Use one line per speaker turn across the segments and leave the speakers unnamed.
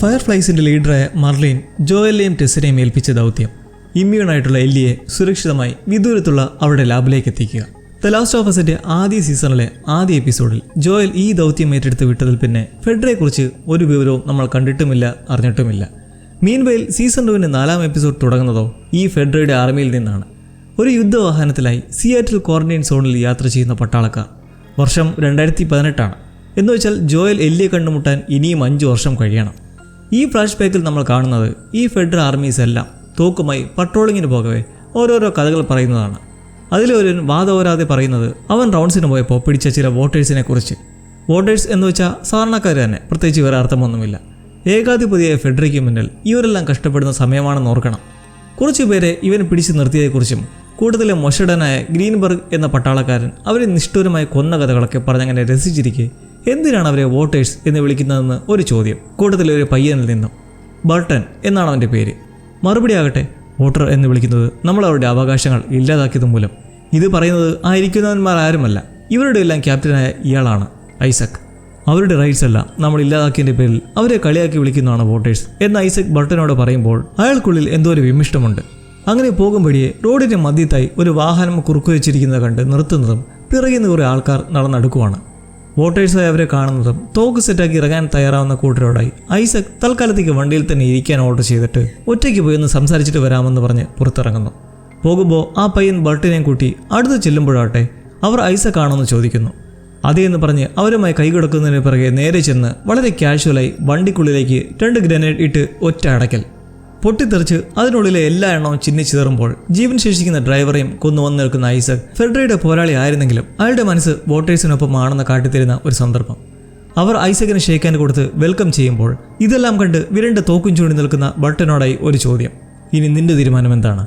ഫയർഫ്ലൈസിന്റെ ലീഡറായ Marilyn ജോയലിനെയും ടെസ്സിനെയും ഏൽപ്പിച്ച ദൗത്യം. ഇമ്മ്യൂണായിട്ടുള്ള എല്ലിയെ സുരക്ഷിതമായി വിദൂരത്തുള്ള അവരുടെ ലാബിലേക്ക് എത്തിക്കുക ദ ലാസ്റ്റ് ഓഫ് അസിന്റെ ആദ്യ സീസണിലെ ആദ്യ എപ്പിസോഡിൽ ജോയൽ ഈ ദൗത്യം ഏറ്റെടുത്ത് വിട്ടതിൽ പിന്നെ ഫെഡറയെക്കുറിച്ച് ഒരു വിവരവും നമ്മൾ കണ്ടിട്ടുമില്ല അറിഞ്ഞിട്ടുമില്ല. മീൻവെയിൽ സീസൺ ടുവിന്റെ നാലാം എപ്പിസോഡ് തുടങ്ങുന്നതോ ഈ ഫെഡറയുടെ ആർമിയിൽ നിന്നാണ്. ഒരു യുദ്ധവാഹനത്തിലായി സിയാറ്റിൽ ക്വാറന്റൈൻ സോണിൽ യാത്ര ചെയ്യുന്ന പട്ടാളക്കാർ. വർഷം രണ്ടായിരത്തി പതിനെട്ടാണ്. എന്ന് വെച്ചാൽ ജോയൽ എല്ലിയെ കണ്ടുമുട്ടാൻ ഇനിയും അഞ്ച് വർഷം കഴിയണം. ഈ ഫ്ലാഷ് ബാക്കിൽ നമ്മൾ കാണുന്നത് ഈ ഫെഡറൽ ആർമീസ് എല്ലാം തോക്കുമായി പട്രോളിങ്ങിന് പോകവേ ഓരോരോ കഥകൾ പറയുന്നതാണ്. അതിലൊരു വാദോരാതെ പറയുന്നത് അവൻ റൗണ്ട്സിന് പോയപ്പോൾ പിടിച്ച ചില വോട്ടേഴ്സിനെ കുറിച്ച്. വോട്ടേഴ്സ് എന്ന് വെച്ചാൽ സാധാരണക്കാർ തന്നെ പ്രത്യേകിച്ച് വേറെ അർത്ഥമൊന്നുമില്ല. ഏകാധിപതിയായ ഫെഡറിക്ക് മുന്നിൽ ഇവരെല്ലാം കഷ്ടപ്പെടുന്ന സമയമാണെന്ന് ഓർക്കണം. കുറച്ചു പേരെ ഇവൻ പിടിച്ചു നിർത്തിയതെക്കുറിച്ചും കൂടുതലും മൊഷഡനായ ഗ്രീൻബർഗ് എന്ന പട്ടാളക്കാരൻ അവരെ നിഷ്ഠൂരമായി കൊന്ന കഥകളൊക്കെ പറഞ്ഞങ്ങനെ രസിച്ചിരിക്കെ എന്തിനാണ് അവരെ വോട്ടേഴ്സ് എന്ന് വിളിക്കുന്നതെന്ന് ഒരു ചോദ്യം. കൂട്ടത്തിലെ ഒരു പയ്യനിൽ നിന്നും. ബർട്ടൻ എന്നാണ് അവന്റെ പേര്. മറുപടി ആകട്ടെ വോട്ടർ എന്ന് വിളിക്കുന്നത് നമ്മൾ അവരുടെ അവകാശങ്ങൾ ഇല്ലാതാക്കിയത് മൂലം. ഇത് പറയുന്നത് ആയിരിക്കുന്നവന്മാർ ആരുമല്ല. ഇവരുടെ എല്ലാം ക്യാപ്റ്റനായ ഇയാളാണ് ഐസക്. അവരുടെ റൈറ്റ്സ് അല്ല നമ്മൾ ഇല്ലാതാക്കിയതിന്റെ പേരിൽ അവരെ കളിയാക്കി വിളിക്കുന്നതാണ് വോട്ടേഴ്സ്. എന്ന് ഐസക് ബർട്ടനോട് പറയുമ്പോൾ അയാൾക്കുള്ളിൽ എന്തോ ഒരു വിമിഷ്ടമുണ്ട്. അങ്ങനെ പോകുമ്പോഴേ റോഡിന്റെ മധ്യത്തായി ഒരു വാഹനം കുറുക്കുവച്ചിരിക്കുന്നത് കണ്ട് നിർത്തുന്നതും പിറകുന്ന കുറേ ആൾക്കാർ നടന്നെടുക്കുവാണ്. വോട്ടേഴ്സായി അവരെ കാണുന്നതും തോക്ക് സെറ്റാക്കി ഇറങ്ങാൻ തയ്യാറാവുന്ന കൂട്ടരോടായി ഐസക് തൽക്കാലത്തേക്ക് വണ്ടിയിൽ തന്നെ ഇരിക്കാൻ ഓർഡർ ചെയ്തിട്ട് ഒറ്റയ്ക്ക് പോയി ഒന്ന് സംസാരിച്ചിട്ട് വരാമെന്ന് പറഞ്ഞ് പുറത്തിറങ്ങുന്നു. പോകുമ്പോൾ ആ പയ്യൻ ബർട്ടിനെയും കൂട്ടി അടുത്ത് ചെല്ലുമ്പോഴാട്ടെ അവർ ഐസക് ആണോന്ന് ചോദിക്കുന്നു. അതേ എന്ന് പറഞ്ഞ് അവരുമായി കൈകൊടുക്കുന്നതിന് പിറകെ നേരെ ചെന്ന് വളരെ കാഷ്വലായി വണ്ടിക്കുള്ളിലേക്ക് രണ്ട് ഗ്രനേഡ് ഇട്ട് ഒറ്റ അടയ്ക്കൽ. പൊട്ടിത്തെറിച്ച് അതിനുള്ളിലെ എല്ലാ എണ്ണവും ചിന്നിച്ചിതറുമ്പോൾ ജീവൻ ശേഷിക്കുന്ന ഡ്രൈവറെയും കൊന്നുവന്ന് നിൽക്കുന്ന ഐസക് ഫെഡറയുടെ പോരാളി ആയിരുന്നെങ്കിലും അയാളുടെ മനസ്സ് വോട്ടേഴ്സിനൊപ്പം ആണെന്ന് കാട്ടിത്തരുന്ന ഒരു സന്ദർഭം. അവർ ഐസക്കിന് ഷേക്കാൻ കൊടുത്ത് വെൽക്കം ചെയ്യുമ്പോൾ ഇതെല്ലാം കണ്ട് വിരണ്ട തോക്കും ചൂണ്ടി നിൽക്കുന്ന ബട്ടനോടായി ഒരു ചോദ്യം. ഇനി നിന്റെ തീരുമാനം എന്താണ്?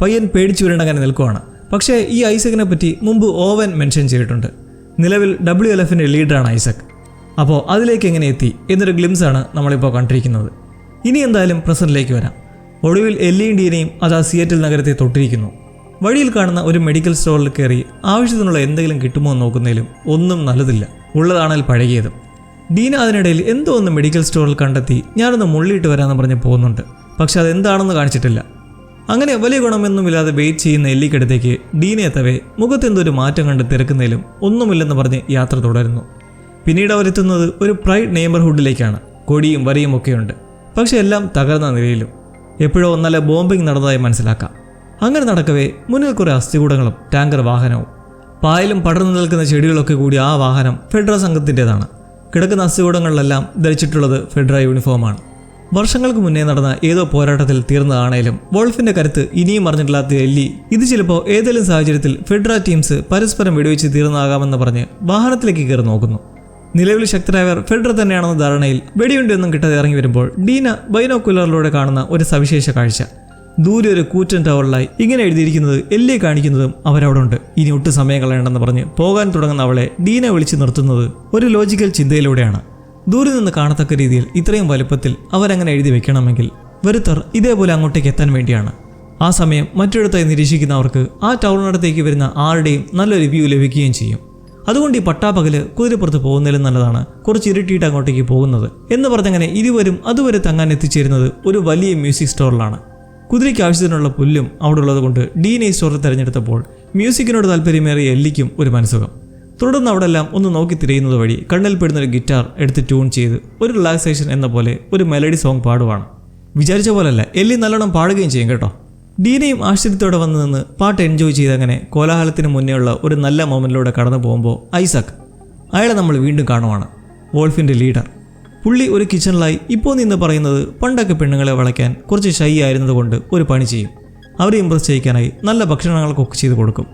പയ്യൻ പേടിച്ചു വിരണ്ടങ്ങനെ നിൽക്കുവാണ്. പക്ഷേ ഈ ഐസക്കിനെ പറ്റി മുമ്പ് ഓവൻ മെൻഷൻ ചെയ്തിട്ടുണ്ട്. നിലവിൽ ഡബ്ല്യു എൽ എഫിന്റെ ലീഡറാണ് ഐസക്. അപ്പോൾ അതിലേക്ക് എങ്ങനെ എത്തി? എന്നൊരു ഗ്ലിംസാണ് നമ്മളിപ്പോൾ കണ്ടിരിക്കുന്നത്. ഇനി എന്തായാലും പ്രസന്റിലേക്ക് വരാം. ഒടുവിൽ എല്ലിയും ഡീനയും അത് ആ സിയറ്റിൽ നഗരത്തെ തൊട്ടിരിക്കുന്നു. വഴിയിൽ കാണുന്ന ഒരു മെഡിക്കൽ സ്റ്റോറിൽ കയറി ആവശ്യത്തിനുള്ള എന്തെങ്കിലും കിട്ടുമോ എന്ന് നോക്കുന്നതിലും ഒന്നും നല്ലതില്ല. ഉള്ളതാണെങ്കിൽ പഴകിയതും. ഡീന അതിനിടയിൽ എന്തോ ഒന്ന് മെഡിക്കൽ സ്റ്റോറിൽ കണ്ടെത്തി ഞാനൊന്ന് മുള്ളിയിട്ട് വരാമെന്ന് പറഞ്ഞ് പോകുന്നുണ്ട്. പക്ഷെ അതെന്താണെന്ന് കാണിച്ചിട്ടില്ല. അങ്ങനെ വലിയ ഗുണമൊന്നുമില്ലാതെ വെയിറ്റ് ചെയ്യുന്ന എല്ലിക്കടുത്തേക്ക് ഡീനെ എത്തവേ മുഖത്തെന്തോ ഒരു മാറ്റം കണ്ട് തിരക്കുന്നതിലും ഒന്നുമില്ലെന്ന് പറഞ്ഞ് യാത്ര തുടരുന്നു. പിന്നീട് അവരെത്തുന്നത് ഒരു പ്രൈഡ് നെയ്ബർഹുഡിലേക്കാണ് കൊടിയും വരിയും ഒക്കെയുണ്ട്. പക്ഷെ എല്ലാം തകർന്ന നിലയിലും. എപ്പോഴോ നല്ല ബോംബിംഗ് നടന്നതായി മനസ്സിലാക്കാം. അങ്ങനെ നടക്കവേ മുന്നിൽ കുറേ അസ്ഥികൂടങ്ങളും ടാങ്കർ വാഹനവും. പായലും പടർന്നു നിൽക്കുന്ന ചെടികളൊക്കെ കൂടി ആ വാഹനം ഫെഡറൽ സംഘത്തിന്റെതാണ്. കിടക്കുന്ന അസ്ഥികൂടങ്ങളിലെല്ലാം ധരിച്ചിട്ടുള്ളത് ഫെഡറ യൂണിഫോമാണ്. വർഷങ്ങൾക്ക് മുന്നേ നടന്ന ഏതോ പോരാട്ടത്തിൽ തീർന്നതാണേലും വോൾഫിന്റെ കരുത്ത് ഇനിയും അറിഞ്ഞിട്ടില്ലാത്ത എല്ലി ഇത് ചിലപ്പോൾ ഏതെങ്കിലും സാഹചര്യത്തിൽ ഫെഡറ ടീംസ് പരസ്പരം വെടിവെച്ച് തീർന്നാകാമെന്ന് പറഞ്ഞ് വാഹനത്തിലേക്ക് കയറി നോക്കുന്നു. നിലവിൽ ശക്തരായവർ ഫെഡറർ തന്നെയാണെന്ന ധാരണയിൽ വെടിയുണ്ടെന്നും കിട്ടാതെ ഇറങ്ങി വരുമ്പോൾ ഡീന ബൈനോക്കുലറിലൂടെ കാണുന്ന ഒരു സവിശേഷ കാഴ്ച. ദൂരെ ഒരു കൂറ്റൻ ടവറിലായി ഇങ്ങനെ എഴുതിയിരിക്കുന്നത് എല്ലേ കാണിക്കുന്നതും അവരവിടെ ഉണ്ട് ഇനി ഒട്ടും സമയം കളയണ്ടെന്ന് പറഞ്ഞ് പോകാൻ തുടങ്ങുന്ന അവളെ ഡീന വിളിച്ചു നിർത്തുന്നത് ഒരു ലോജിക്കൽ ചിന്തയിലൂടെയാണ്. ദൂരെ നിന്ന് കാണത്തക്ക രീതിയിൽ ഇത്രയും വലുപ്പത്തിൽ അവരങ്ങനെ എഴുതി വെക്കണമെങ്കിൽ വരുത്തർ ഇതേപോലെ അങ്ങോട്ടേക്ക് എത്താൻ വേണ്ടിയാണ്. ആ സമയം മറ്റൊരിടത്തായി നിരീക്ഷിക്കുന്നവർക്ക് ആ ടൗണിനടുത്തേക്ക് വരുന്ന ആരുടെയും നല്ലൊരു വ്യൂ ലഭിക്കുകയും ചെയ്യും. അതുകൊണ്ട് ഈ പട്ടാപ്പകൽ കുതിരപ്പുറത്ത് പോകുന്നതിലും നല്ലതാണ്. കുറച്ച് ഇരുട്ടിയിട്ട് അങ്ങോട്ടേക്ക് പോകുന്നത്. എന്ന് പറഞ്ഞങ്ങനെ ഇരുവരും അതുവരെ തങ്ങാൻ എത്തിച്ചേരുന്നത് ഒരു വലിയ മ്യൂസിക് സ്റ്റോറിലാണ്. കുതിരയ്ക്ക് ആവശ്യത്തിനുള്ള പുല്ലും അവിടെ ഉള്ളതുകൊണ്ട് ഡീൻ ഈ സ്റ്റോറിൽ തിരഞ്ഞെടുത്തപ്പോൾ മ്യൂസിക്കിനോട് താല്പര്യമേറിയ എല്ലിക്കും ഒരു മനസ്സുഖം. തുടർന്ന് അവിടെല്ലാം ഒന്ന് നോക്കി തിരയുന്നത് വഴി കണ്ണിൽ പെടുന്ന ഒരു ഗിറ്റാർ എടുത്ത് ട്യൂൺ ചെയ്ത് ഒരു റിലാക്സേഷൻ എന്ന പോലെ ഒരു മെലഡി സോങ് പാടുവാണ്. വിചാരിച്ച പോലല്ല എല്ലി നല്ലോണം പാടുകയും ചെയ്യും കേട്ടോ. ഡീനയും ആശ്ചര്യത്തോടെ വന്നു നിന്ന് പാട്ട് എൻജോയ് ചെയ്തങ്ങനെ കോലാഹലത്തിന് മുന്നേയുള്ള ഒരു നല്ല മൊമെന്റിലൂടെ കടന്നു പോകുമ്പോൾ ഐസക് അയാളെ നമ്മൾ വീണ്ടും കാണുവാണ്. വോൾഫിന്റെ ലീഡർ പുള്ളി ഒരു കിച്ചണിലായി ഇപ്പോൾ നിന്ന് പറയുന്നത് പണ്ടൊക്കെ പെണ്ണുങ്ങളെ വളയ്ക്കാൻ കുറച്ച് ഷൈ ആയിരുന്നതുകൊണ്ട് ഒരു പണി ചെയ്യും. അവരെ ഇമ്പ്രസ് ചെയ്യിക്കാനായി നല്ല ഭക്ഷണങ്ങൾ കുക്ക് ചെയ്ത് കൊടുക്കും.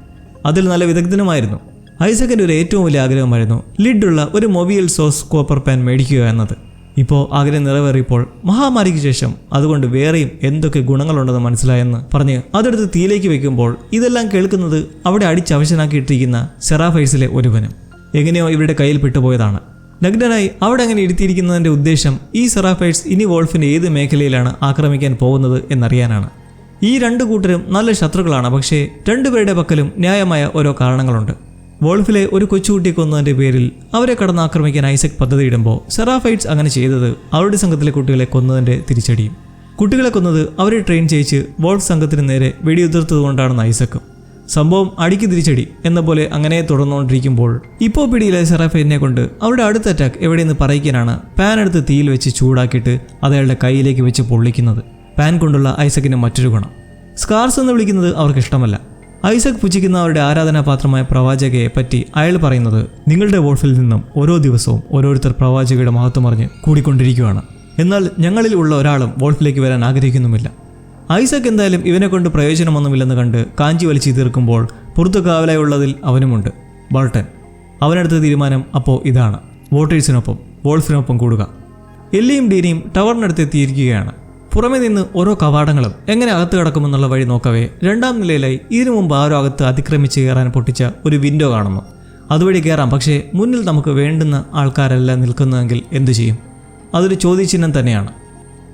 അതിൽ നല്ല വിദഗ്ധനുമായിരുന്നു. ഐസക്കിന്റെ ഒരു ഏറ്റവും വലിയ ആഗ്രഹമായിരുന്നു ലിഡുള്ള ഒരു മൊബൈൽ സോസ് കോപ്പർ പാൻ മേടിക്കുക എന്നത്. ഇപ്പോൾ ആഗ്രഹം നിറവേറിയപ്പോൾ മഹാമാരിക്ക് ശേഷം അതുകൊണ്ട് വേറെയും എന്തൊക്കെ ഗുണങ്ങളുണ്ടെന്ന് മനസ്സിലായെന്ന് പറഞ്ഞ് അതെടുത്ത് തീയിലേക്ക് വെക്കുമ്പോൾ ഇതെല്ലാം കേൾക്കുന്നത് അവിടെ അടിച്ചവശനാക്കിയിട്ടിരിക്കുന്ന സെറാഫൈസിലെ ഒരുവനും. എങ്ങനെയോ ഇവരുടെ കയ്യിൽ പെട്ടുപോയതാണ്. നഗ്നനായി അവിടെ അങ്ങനെ ഇരുത്തിയിരിക്കുന്നതിന്റെ ഉദ്ദേശം ഈ സെറാഫൈറ്റ്സ് ഇനി വോൾഫിന്റെ ഏത് മേഖലയിലാണ് ആക്രമിക്കാൻ പോകുന്നത് എന്നറിയാനാണ്. ഈ രണ്ടു കൂട്ടരും നല്ല ശത്രുക്കളാണ് പക്ഷേ രണ്ടുപേരുടെ പക്കലും ന്യായമായ ഓരോ കാരണങ്ങളുണ്ട്. വോൾഫിലെ ഒരു കൊച്ചുകുട്ടിയെ കൊന്നതിന്റെ പേരിൽ അവരെ കടന്നാക്രമിക്കാൻ ഐസക് പദ്ധതിയിടുമ്പോൾ സെറാഫൈറ്റ്സ് അങ്ങനെ ചെയ്തത് അവരുടെ സംഘത്തിലെ കുട്ടികളെ കൊന്നതിന്റെ തിരിച്ചടിയും. കുട്ടികളെ കൊന്നത് അവരെ ട്രെയിൻ ചെയ്യിച്ച് വോൾഫ് സംഘത്തിന് നേരെ വെടിയുതിർത്തതുകൊണ്ടാണെന്ന് ഐസക്കും. സംഭവം അടിക്ക് തിരിച്ചടി എന്ന പോലെ അങ്ങനെ തുടർന്നുകൊണ്ടിരിക്കുമ്പോൾ ഇപ്പോൾ പിടിയിലെ സെറാഫൈറ്റിനെ കൊണ്ട് അവരുടെ അടുത്ത അറ്റാക്ക് എവിടെയെന്ന് പറയിക്കാനാണ് പാൻ എടുത്ത് തീയിൽ വെച്ച് ചൂടാക്കിയിട്ട് അത് അയാളുടെ കയ്യിലേക്ക് വെച്ച് പൊള്ളിക്കുന്നത്. പാൻ കൊണ്ടുള്ള ഐസക്കിന് മറ്റൊരു ഗുണം. സ്കാർസ് എന്ന് വിളിക്കുന്നത് അവർക്ക് ഇഷ്ടമല്ല. ഐസക് പുച്ഛിക്കുന്ന അവരുടെ ആരാധനാപാത്രമായ പ്രവാചകയെ പറ്റി അയാൾ പറയുന്നത് നിങ്ങളുടെ വോൾഫിൽ നിന്നും ഓരോ ദിവസവും ഓരോരുത്തർ പ്രവാചകയുടെ മഹത്വം അറിഞ്ഞ് കൂടിക്കൊണ്ടിരിക്കുകയാണ്. എന്നാൽ ഞങ്ങളിൽ ഉള്ള ഒരാളും വോൾഫിലേക്ക് വരാൻ ആഗ്രഹിക്കുന്നുമില്ല. ഐസക് എന്തായാലും ഇവനെ കൊണ്ട് പ്രയോജനമൊന്നുമില്ലെന്ന് കണ്ട് കാഞ്ചി വലിച്ചു തീർക്കുമ്പോൾ പുറത്തു കാവലായുള്ളതിൽ അവനുമുണ്ട്. ബർട്ടൻ അവനെടുത്ത തീരുമാനം അപ്പോൾ ഇതാണ്. വോട്ടേഴ്സിനൊപ്പം വോൾഫിനൊപ്പം കൂടുക. എല്ലിയും ഡീനിയും ടവറിനടുത്ത് എത്തിയിരിക്കുകയാണ്. പുറമേ നിന്ന് ഓരോ കവാടങ്ങളും എങ്ങനെ അകത്ത് കിടക്കുമെന്നുള്ള വഴി നോക്കവേ രണ്ടാം നിലയിലായി ഇതിനു മുമ്പ് ആരോ അകത്ത് അതിക്രമിച്ച് കയറാൻ പൊട്ടിച്ച ഒരു വിൻഡോ കാണുന്നു. അതുവഴി കയറാം പക്ഷേ മുന്നിൽ നമുക്ക് വേണ്ടുന്ന ആൾക്കാരല്ല നിൽക്കുന്നതെങ്കിൽ എന്തു ചെയ്യും? അതൊരു ചോദ്യചിഹ്നം തന്നെയാണ്.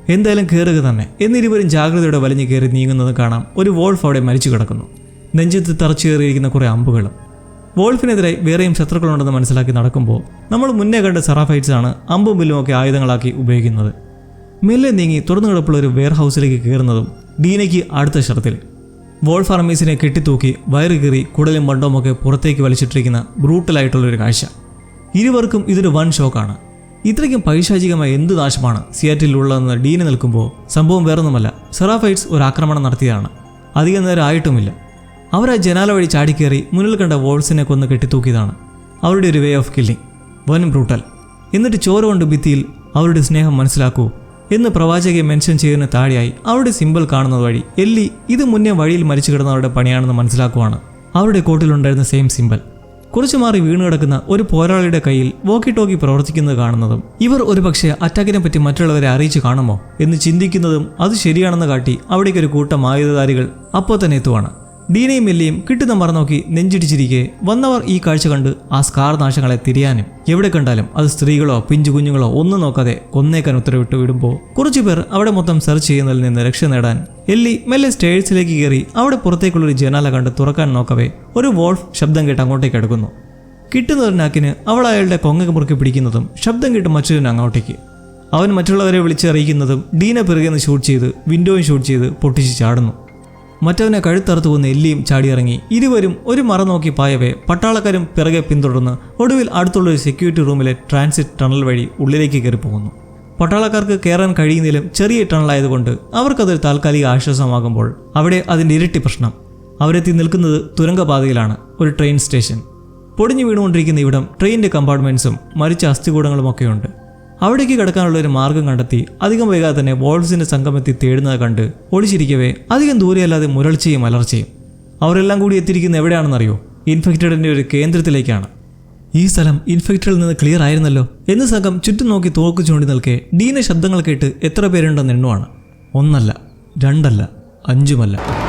എന്തായാലും കയറുക തന്നെ. എന്നിരുവരും ജാഗ്രതയോടെ വലിഞ്ഞു കയറി നീങ്ങുന്നത് കാണാം ഒരു വോൾഫ് അവിടെ മരിച്ചു കിടക്കുന്നു. നെഞ്ചത്ത് തറച്ചു കയറിയിരിക്കുന്ന കുറേ അമ്പുകളും. വോൾഫിനെതിരെ വേറെയും ശത്രുക്കളുണ്ടെന്ന് മനസ്സിലാക്കി നടക്കുമ്പോൾ നമ്മൾ മുന്നേ കണ്ട സെറാഫൈറ്റ്സാണ് അമ്പും ബില്ലും ഒക്കെ ആയുധങ്ങളാക്കി ഉപയോഗിക്കുന്നത്. മെല്ലെ നീങ്ങി തുറന്നു കിടപ്പുള്ള ഒരു വെയർ ഹൗസിലേക്ക് കയറുന്നതും ഡീനയ്ക്ക് അടുത്ത ഷർത്തിൽ. വോൾഫ് അർമീസിനെ കെട്ടിത്തൂക്കി വയറ് കീറി കുടലും മണ്ടവുമൊക്കെ പുറത്തേക്ക് വലിച്ചിട്ടിരിക്കുന്ന ബ്രൂട്ടലായിട്ടുള്ളൊരു കാഴ്ച. ഇരുവർക്കും ഇതൊരു വൺ ഷോക്കാണ്. ഇത്രയ്ക്കും പൈശാചികമായ എന്ത് നാശമാണ് സിയാറ്റിലുള്ളതെന്ന് ഡീന് നിൽക്കുമ്പോൾ സംഭവം വേറൊന്നുമല്ല. സെറാഫൈറ്റ്സ് ഒരു ആക്രമണം നടത്തിയതാണ്. അധികം നേരം ആയിട്ടുമില്ല. അവർ ജനാല വഴി ചാടിക്കേറി മുന്നിൽ കണ്ട വോൾസിനെ കൊന്ന് കെട്ടിത്തൂക്കിയതാണ്. അവരുടെ ഒരു വേ ഓഫ് കില്ലിംഗ് വൻ ബ്രൂട്ടൽ. എന്നിട്ട് ചോര കൊണ്ട് ഭിത്തിയിൽ അവരുടെ സ്നേഹം മനസ്സിലാക്കൂ എന്ന് പ്രവാചകയെ മെൻഷൻ ചെയ്തതിന് താഴെയായി അവരുടെ സിമ്പിൾ കാണുന്നത് വഴി എല്ലി ഇത് മുന്നേ വഴിയിൽ മരിച്ചു കിടന്നവരുടെ പണിയാണെന്ന് മനസ്സിലാക്കുവാണ്. അവരുടെ കോട്ടിലുണ്ടായിരുന്ന സെയിം സിമ്പിൾ കുറച്ചു മാറി വീണു കിടക്കുന്ന ഒരു പോരാളിയുടെ കയ്യിൽ വോക്കി ടോക്കി പ്രവർത്തിക്കുന്നത് കാണുന്നതും ഇവർ ഒരുപക്ഷെ അറ്റാക്കിനെ പറ്റി മറ്റുള്ളവരെ അറിയിച്ചു കാണുമോ എന്ന് ചിന്തിക്കുന്നതും അത് ശരിയാണെന്ന് കാട്ടി അവിടേക്ക് ഒരു കൂട്ടം ആയുധധാരികൾ അപ്പോൾ തന്നെ എത്തുവാണ്. ഡീനയും മില്ലിയും കിട്ടുന്ന മറന്നോക്കി നെഞ്ചിടിച്ചിരിക്കെ. വന്നവർ ഈ കാഴ്ച കണ്ട് ആ സ്കാർ നാശങ്ങളെ തിരിയാനും. എവിടെ കണ്ടാലും അത് സ്ത്രീകളോ പിഞ്ചു കുഞ്ഞുങ്ങളോ ഒന്നും നോക്കാതെ കൊന്നേക്കാൻ ഉത്തരവിട്ട് വിടുമ്പോൾ കുറച്ചുപേർ അവിടെ മൊത്തം സെർച്ച് ചെയ്യുന്നതിൽ നിന്ന് രക്ഷ നേടാൻ എല്ലി മെല്ലെ സ്റ്റേഴ്സിലേക്ക് കയറി അവിടെ പുറത്തേക്കുള്ളൊരു ജനാല കണ്ട് തുറക്കാൻ നോക്കവേ ഒരു വോൾഫ് ശബ്ദം കേട്ട് അങ്ങോട്ടേക്ക് അടുക്കുന്നു. കിട്ടുന്നൊരു നാക്കിന് അവൾ അയാളുടെ കൊങ്ങ മുറുക്കി പിടിക്കുന്നതും ശബ്ദം കേട്ട് മറ്റൊരു അങ്ങോട്ടേക്ക്. അവൻ മറ്റുള്ളവരെ വിളിച്ചറിയിക്കുന്നതും ഡീന പിറകെന്ന് ഷൂട്ട് ചെയ്ത് വിൻഡോയും ഷൂട്ട് ചെയ്ത് പൊട്ടിച്ച് ചാടുന്നു. മറ്റവനെ കഴുത്തറുത്തു കൊന്ന് എല്ലിയും ചാടിയിറങ്ങി. ഇരുവരും ഒരു മറ നോക്കി പായവേ പട്ടാളക്കാരും പിറകെ പിന്തുടർന്ന് ഒടുവിൽ അടുത്തുള്ള ഒരു സെക്യൂരിറ്റി റൂമിലെ ട്രാൻസിറ്റ് ടണൽ വഴി ഉള്ളിലേക്ക് കയറി പോകുന്നു. പട്ടാളക്കാർക്ക് കയറാൻ കഴിയുന്നതിലും ചെറിയ ടണലായതുകൊണ്ട് അവർക്കതൊരു താൽക്കാലിക ആശ്വാസമാകുമ്പോൾ അവിടെ അതിന്റെ ഇരട്ടി പ്രശ്നം. അവരെത്തി നിൽക്കുന്നത് തുരങ്കപാതയിലാണ് ഒരു ട്രെയിൻ സ്റ്റേഷൻ പൊടിഞ്ഞു വീണുകൊണ്ടിരിക്കുന്ന ഇവിടം ട്രെയിനിന്റെ കമ്പാർട്ട്മെന്റ്സും മരിച്ച അസ്ഥികൂടങ്ങളും ഒക്കെയുണ്ട് അവിടേക്ക് കിടക്കാനുള്ള ഒരു മാർഗം കണ്ടെത്തി അധികം വൈകാതെ തന്നെ വോൾസിന്റെ സംഘമെത്തി തേടുന്നത് കണ്ട് ഒളിച്ചിരിക്കവേ അധികം ദൂരെയല്ലാതെ മുരൾച്ചയും അലർച്ചയും. അവരെല്ലാം കൂടി എത്തിയിരിക്കുന്ന എവിടെയാണെന്നറിയോ? ഇൻഫെക്റ്റഡിന്റെ ഒരു കേന്ദ്രത്തിലേക്കാണ്. ഈ സ്ഥലം ഇൻഫെക്റ്റഡിൽ നിന്ന് ക്ലിയർ ആയിരുന്നല്ലോ? എന്ന് സംഘം ചുറ്റും നോക്കി തോക്ക് ചൂണ്ടി നിൽക്കെ ഡീന ശബ്ദങ്ങൾ കേട്ട് എത്ര പേരുണ്ടെന്ന് എണ്ണുവാണ്. ഒന്നല്ല രണ്ടല്ല അഞ്ചുമല്ല.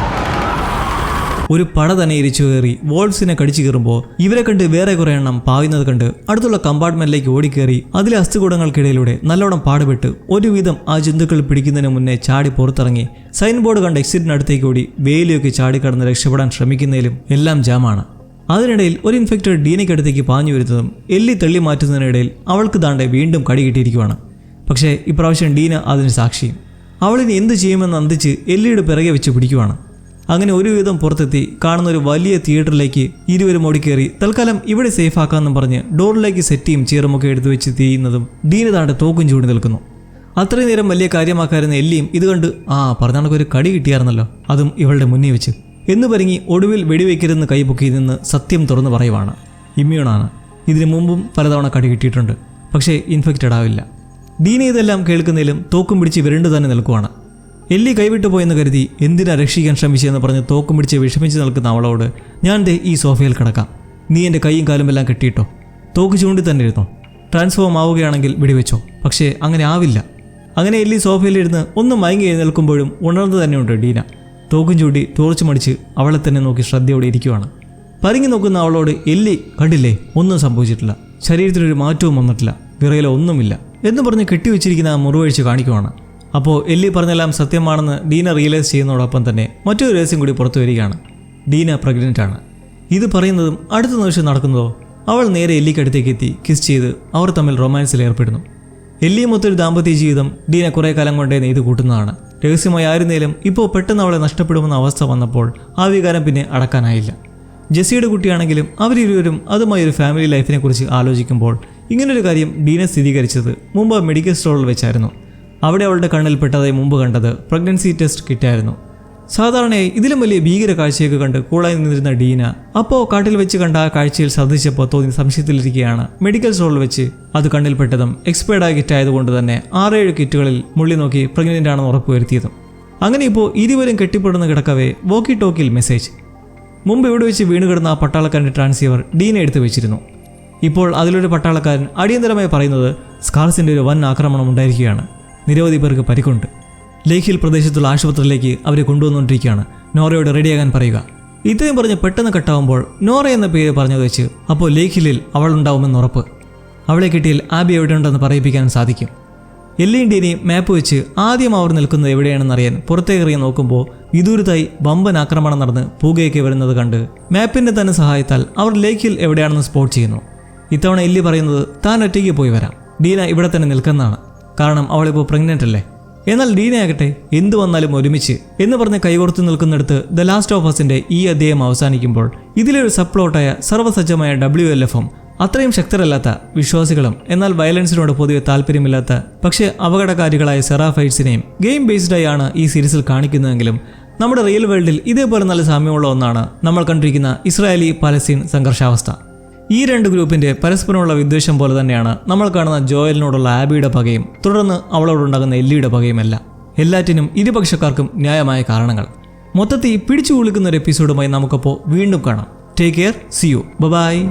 ഒരു പട തന്നെ ഇരിച്ചു കയറി വോൾഫ്സിനെ കടിച്ചു കയറുമ്പോൾ ഇവരെ കണ്ട് വേറെ കുറെ എണ്ണം പായുന്നത് കണ്ട് അടുത്തുള്ള കമ്പാർട്ട്മെന്റിലേക്ക് ഓടിക്കേറി അതിലെ അസ്ഥികൂടങ്ങൾക്കിടയിലൂടെ നല്ലോണം പാടുപെട്ട് ഒരുവിധം ആ ജന്തുക്കൾ പിടിക്കുന്നതിന് മുന്നേ ചാടി പുറത്തിറങ്ങി. സൈൻ ബോർഡ് കണ്ട എക്സിറ്റിനടുത്തേക്ക് ഓടി വേലിയൊക്കെ ചാടിക്കടന്ന് രക്ഷപ്പെടാൻ ശ്രമിക്കുന്നതിലും എല്ലാം ജാമാണ്. അതിനിടയിൽ ഒരു ഇൻഫെക്റ്റഡ് ഡീനയ്ക്കടുത്തേക്ക് പാഞ്ഞു വരുന്നതും എല്ലി തള്ളി മാറ്റുന്നതിനിടയിൽ അവൾക്ക് താണ്ടെ വീണ്ടും കടി കിട്ടിയിരിക്കുവാണ്. പക്ഷേ ഇപ്രാവശ്യം ഡീന അതിന് സാക്ഷിയും. അവളിനി എന്ത് ചെയ്യുമെന്ന് അന്തിച്ച് എല്ലിയുടെ പിറകെ വെച്ച് പിടിക്കുവാണ്. അങ്ങനെ ഒരുവിധം പുറത്തെത്തി കാണുന്ന ഒരു വലിയ തിയേറ്ററിലേക്ക് ഇരുവരും ഓടിക്കേറി. തൽക്കാലം ഇവിടെ സേഫ് ആക്കാമെന്നും പറഞ്ഞ് ഡോറിലേക്ക് സെറ്റിയും ചീറുമൊക്കെ എടുത്തു വെച്ച് തീയുന്നതും ഡീന താണ്ട് തോക്കും ചൂടി നിൽക്കുന്നു. അത്രയും നേരം വലിയ കാര്യമാക്കാരുന്ന എല്ലിയും ഇത് കണ്ട് ആ പറഞ്ഞ ഒരു കടി കിട്ടിയായിരുന്നല്ലോ. അതും ഇവളുടെ മുന്നിൽ വെച്ച്. എന്ന് പറഞ്ഞി ഒടുവിൽ വെടിവെക്കരുതെന്ന് കൈപൊക്കി നിന്ന് സത്യം തുറന്നു പറയുവാണ്. ഇമ്മ്യൂണാണ് ഇതിനു മുമ്പും പലതവണ കടി കിട്ടിയിട്ടുണ്ട്. പക്ഷേ ഇൻഫെക്റ്റഡ് ആവില്ല. ഡീന ഇതെല്ലാം കേൾക്കുന്നതിലും തോക്കും പിടിച്ച് വിരണ്ടു തന്നെ നിൽക്കുവാണ്. എല്ലി കൈവിട്ടു പോയെന്ന് കരുതി എന്തിനാ രക്ഷിക്കാൻ ശ്രമിച്ചതെന്ന് പറഞ്ഞ് തോക്കും പിടിച്ച് വിഷമിച്ച് നിൽക്കുന്ന അവളോട് ഞാൻ ദേ ഈ സോഫയിൽ കിടക്കാം. നീ എന്റെ കൈയും കാലും എല്ലാം കെട്ടിയിട്ടോ? തോക്ക് ചൂണ്ടി തന്നെ ഇരുന്നോ? ട്രാൻസ്ഫോം ആവുകയാണെങ്കിൽ വെടിവെച്ചോ? പക്ഷേ അങ്ങനെ ആവില്ല. അങ്ങനെ എല്ലി സോഫയിലിരുന്ന് ഒന്ന് മയങ്ങി എഴുന്നേൽക്കുമ്പോഴും ഉണർന്നു തന്നെയുണ്ട് ഡീന. തോക്കും ചൂണ്ടി തോർച്ചു മടിച്ച് അവളെ തന്നെ നോക്കി ശ്രദ്ധയോടെ ഇരിക്കുവാണ്. പരിങ്ങി നോക്കുന്ന അവളോട് എല്ലി കണ്ടില്ലേ? ഒന്നും സംഭവിച്ചിട്ടില്ല. ശരീരത്തിനൊരു മാറ്റവും വന്നിട്ടില്ല. വിറയിലോ ഒന്നുമില്ല എന്ന് പറഞ്ഞ് കെട്ടിവെച്ചിരിക്കുന്ന ആ മുറിവഴിച്ച് കാണിക്കുവാണ്. അപ്പോൾ എല്ലി പറഞ്ഞെല്ലാം സത്യമാണെന്ന് ഡീന റിയലൈസ് ചെയ്യുന്നതോടൊപ്പം തന്നെ മറ്റൊരു രഹസ്യം കൂടി പുറത്തു വരികയാണ്. ഡീന പ്രഗ്നന്റ് ആണ്. ഇത് പറയുന്നതും അടുത്ത നിമിഷം നടക്കുന്നതോ അവൾ നേരെ എല്ലിക്കടുത്തേക്ക് എത്തി കിസ് ചെയ്ത് അവർ തമ്മിൽ റൊമാൻസിൽ ഏർപ്പെടുന്നു. എല്ലിയും മൊത്തൊരു ദാമ്പത്യ ജീവിതം ഡീന കുറേ കാലം കൊണ്ടേ നെയ്ത് കൂട്ടുന്നതാണ്. രഹസ്യമായി ആയിരുന്നേലും ഇപ്പോൾ പെട്ടെന്ന് അവളെ നഷ്ടപ്പെടുമെന്ന അവസ്ഥ വന്നപ്പോൾ ആ വികാരം പിന്നെ അടക്കാനായില്ല. ജെസ്സിയുടെ കുട്ടിയാണെങ്കിലും അവരിരുവരും അതുമായി ഒരു ഫാമിലി ലൈഫിനെക്കുറിച്ച് ആലോചിക്കുമ്പോൾ ഇങ്ങനൊരു കാര്യം ഡീന സ്ഥിരീകരിച്ചത് മുമ്പ് മെഡിക്കൽ സ്റ്റോറിൽ വെച്ചായിരുന്നു. അവിടെ അവളുടെ കണ്ണിൽ പെട്ടതായി മുമ്പ് കണ്ടത് പ്രഗ്നൻസി ടെസ്റ്റ് കിറ്റായിരുന്നു സാധാരണയായി ഇതിലും വലിയ ഭീകര കാഴ്ചയൊക്കെ കണ്ട് കൂളായി നിന്നിരുന്ന ഡീന അപ്പോൾ കാട്ടിൽ വെച്ച് കണ്ട ആ കാഴ്ചയിൽ ശ്രദ്ധിച്ചപ്പോൾ തോന്നി സംശയത്തിലിരിക്കുകയാണ്. മെഡിക്കൽ സ്റ്റോറിൽ വെച്ച് അത് കണ്ണിൽപ്പെട്ടതും എക്സ്പയർഡായ കിറ്റ് ആയതുകൊണ്ട് തന്നെ ആറേഴ് കിറ്റുകളിൽ മുള്ളി നോക്കി പ്രഗ്നന്റ് ആണെന്ന് ഉറപ്പുവരുത്തിയതും അങ്ങനെ ഇപ്പോൾ ഇരുവരും കെട്ടിപ്പെടുന്ന കിടക്കവേ വോക്കി ടോക്കിൽ മെസ്സേജ് മുമ്പ് ഇവിടെ വെച്ച് വീണ് കിടന്ന ആ പട്ടാളക്കാരന്റെ ട്രാൻസീവർ ഡീന എടുത്തു വെച്ചിരുന്നു. ഇപ്പോൾ അതിലൊരു പട്ടാളക്കാരൻ അടിയന്തരമായി പറയുന്നത് സ്കാർസിന്റെ ഒരു വൻ ആക്രമണം ഉണ്ടായിരിക്കുകയാണ്. നിരവധി പേർക്ക് പരിക്കുണ്ട്. ലേഖിൽ പ്രദേശത്തുള്ള ആശുപത്രിയിലേക്ക് അവരെ കൊണ്ടുവന്നുകൊണ്ടിരിക്കുകയാണ്. നോറയോട് റെഡിയാകാൻ പറയുക. ഇത്രയും പറഞ്ഞ് പെട്ടെന്ന് കട്ടാവുമ്പോൾ നോറ എന്ന പേര് പറഞ്ഞത് വെച്ച് അപ്പോൾ ലേഖിലിൽ ഉണ്ടാവുമെന്ന് ഉറപ്പ്. അവളെ കിട്ടിയാൽ ആബി എവിടെയുണ്ടെന്ന് പറയിപ്പിക്കാൻ സാധിക്കും. എല്ലിന്റെയും മാപ്പ് വെച്ച് ആദ്യം അവർ നിൽക്കുന്നത് എവിടെയാണെന്നറിയാൻ പുറത്തേക്കെറിയാൻ നോക്കുമ്പോൾ വിദൂരത്തായി ബമ്പൻ ആക്രമണം നടന്ന് പൂകയൊക്കെ വരുന്നത് കണ്ട് മാപ്പിന്റെ തന്നെ സഹായത്താൽ അവർ ലേക്കിൽ എവിടെയാണെന്ന് സ്പോട്ട് ചെയ്യുന്നു. ഇത്തവണ എല്ലി പറയുന്നത് താൻ ഒറ്റയ്ക്ക് പോയി വരാം. ഡീന ഇവിടെ തന്നെ നിൽക്കുന്നതാണ്. കാരണം അവളിപ്പോൾ പ്രഗ്നന്റ് അല്ലേ? എന്നാൽ ഡീനയാകട്ടെ എന്തു വന്നാലും ഒരുമിച്ച് എന്ന് പറഞ്ഞ് കൈകോർത്ത് നിൽക്കുന്നിടത്ത് ദ ലാസ്റ്റ് ഓഫ് അസിന്റെ ഈ അധ്യായം അവസാനിക്കുമ്പോൾ ഇതിലൊരു സപ്ലോട്ടായ പ്ലോട്ടായ സർവസജ്ജമായ ഡബ്ല്യു എൽ എഫും അത്രയും ശക്തരല്ലാത്ത വിശ്വാസികളും എന്നാൽ വയലൻസിനോട് പൊതുവെ താല്പര്യമില്ലാത്ത പക്ഷേ അപകടകാരികളായ സെറാഫൈറ്റ്സിനെയും ഗെയിം ബേസ്ഡായി ആണ് ഈ സീരീസിൽ കാണിക്കുന്നതെങ്കിലും നമ്മുടെ റിയൽ വേൾഡിൽ ഇതേപോലെ നല്ല സാമ്യമുള്ള ഒന്നാണ് നമ്മൾ കണ്ടിരിക്കുന്ന ഇസ്രായേലി പലസ്തീൻ സംഘർഷാവസ്ഥ. ഈ രണ്ട് ഗ്രൂപ്പിന്റെ പരസ്പരമുള്ള വിദ്വേഷം പോലെ തന്നെയാണ് നമ്മൾ കാണുന്ന ജോയലിനോടുള്ള ആബിയുടെ പകയും തുടർന്ന് അവളോടുണ്ടാകുന്ന എല്ലിയുടെ പകയുമല്ല എല്ലാറ്റിനും ഇരുപക്ഷക്കാർക്കും ന്യായമായ കാരണങ്ങൾ. മൊത്തത്തിൽ പിടിച്ചു കുളിക്കുന്ന ഒരു എപ്പിസോഡുമായി നമുക്കപ്പോൾ വീണ്ടും കാണാം. Take care see you bye